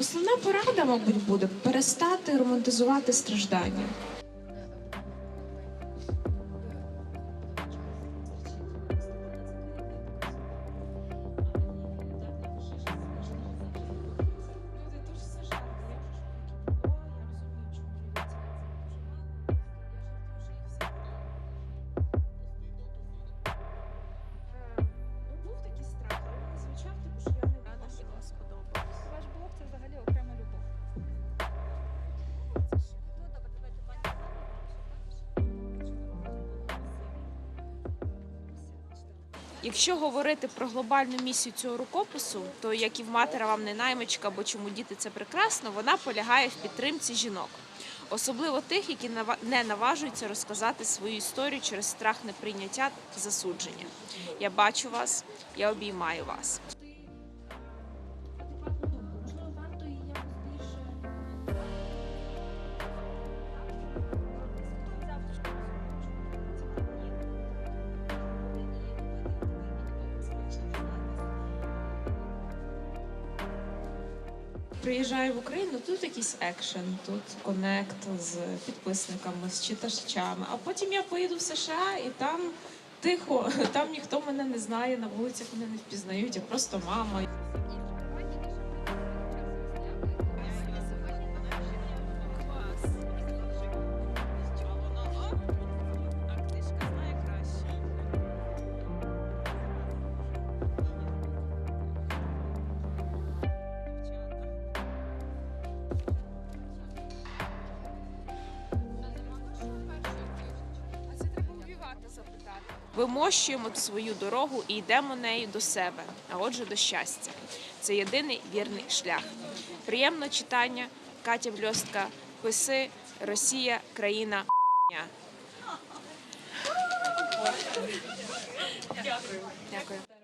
Основна порада, мабуть, буде перестати романтизувати страждання. Якщо говорити про глобальну місію цього рукопису, то як і в матера вам не наймичка, бо чому діти це прекрасно, вона полягає в підтримці жінок, особливо тих, які не наважуються розказати свою історію через страх неприйняття та засудження. Я бачу вас, я обіймаю вас. Приїжджаю в Україну, тут якийсь екшен, тут конект з підписниками, з читачами. А потім я поїду в США і там тихо, там ніхто мене не знає, на вулицях мене не впізнають, я просто мама. Вимощуємо свою дорогу і йдемо нею до себе, а отже, до щастя. Це єдиний вірний шлях. Приємне читання. Катя Вльостка, писи, Росія, країна. Дякую. Дякую.